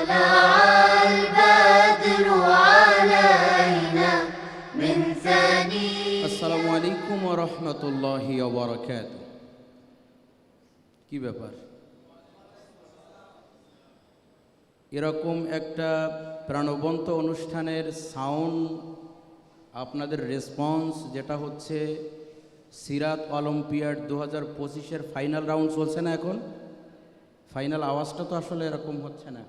طلع البدر علينا من ثني আসসালামু আলাইকুম রহমতুল্লাহ বরকাত কি ব্যাপার এরকম একটা প্রাণবন্ত অনুষ্ঠানের সাউন্ড আপনাদের রেসপন্স যেটা হচ্ছে সিরাত অলিম্পিয়াড দু হাজার পঁচিশের ফাইনাল রাউন্ড চলছে না এখন ফাইনাল আওয়াজটা তো আসলে এরকম হচ্ছে না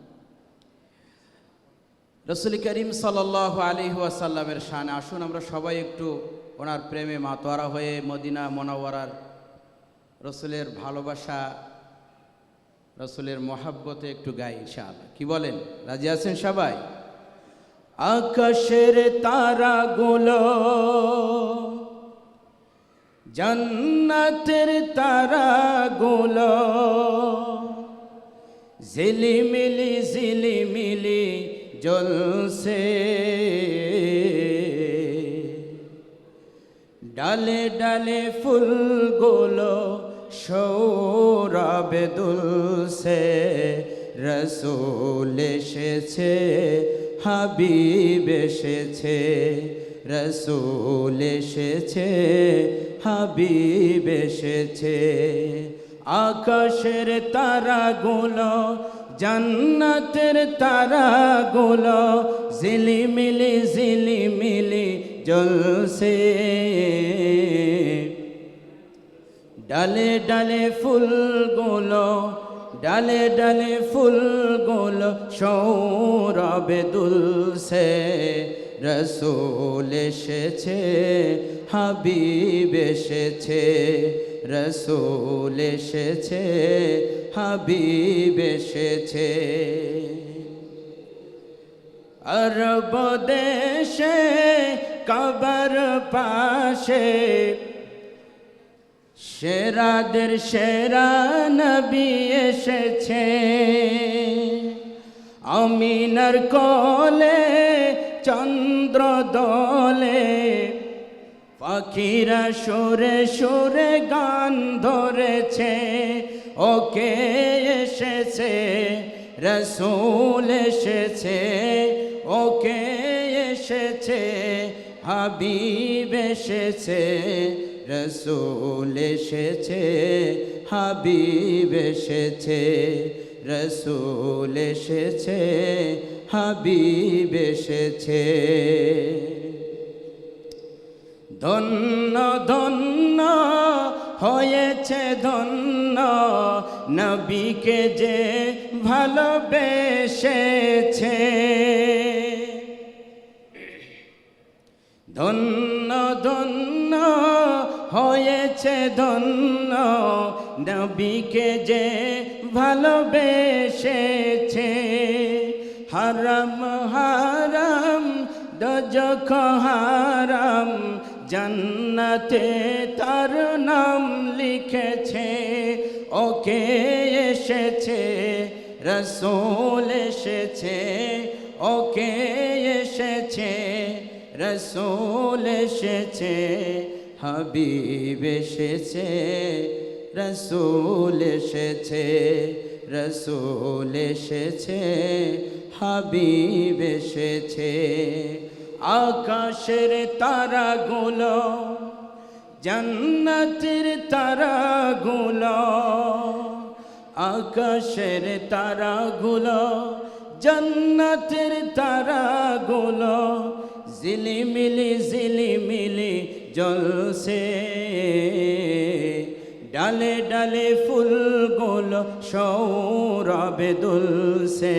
রসুল করিম সাল্লাহ আলী ওয়াসাল্লামের শান আসুন, আমরা সবাই একটু ওনার প্রেমে মাতোয়ারা হয়ে মদিনা মনোয়ারার রসুলের ভালোবাসা, রসুলের মহাব্বতে একটু গাই ইনশাআল্লাহ। কি বলেন? রাজি আছেন সবাই? আকাশের তারাগুলো জান্নাতের তারাগুলো ঝিলিমিলি ঝিলিমিলি জ্বলছে ডালে ডালে ফুলগুলো সৌরভে দুলছে। রসুল এসেছে, হাবিব এসেছে, রসুল এসেছে, হাবিব এসেছে। আকাশের তারাগুলো জান্নাতের তারাগুলো ঝিলিমিলি ঝিলিমিলি জ্বলছে। ডালে ডালে ফুলগুলো, ডালে ডালে ফুলগুলো সৌরভে দুলছে। রসুল এসেছে, হাবিব এসেছে রসুল এসেছে, হাবিব এসেছে। আরব দেশে, কবর পাশে, সেরাদের সেরা নবী এসেছে। আমিনার কলে চন্দ্র দলে পাখিরা সুরে সুরে গান ধরেছে, ওকে এসেছে, রসুল এসেছে, ওকে এসেছে, হাবিব এসেছে, রসুল এসেছে, হাবিব এসেছে, রসুল এসেছে, হাবিব এসেছে। ধন্য ধন্য হয়েছে ধন্য। নবীকে যে ভালোবেসেছে। ধন্য ধন্য হয়েছে ধন্য। নবীকে যে ভালোবেসেছে। হারাম হারাম দজখ হারাম। জান্নাতে তার নাম লিখেছে, ওকে এসেছে, রসুল এসেছে, ওকে এসেছে, রসুল এসেছে, হাবিব এসেছে, রসুল এসেছে রসুল এসেছে, হাবিব এসেছে। আকাশের তারাগুলো, জান্নাতের তারাগুলো, আকাশের তারাগুলো, জান্নাতের তারাগুলো, ঝিলিমিলি ঝিলিমিলি জলসে ডালে ডালে ফুলগুলো সৌরভে দুলছে।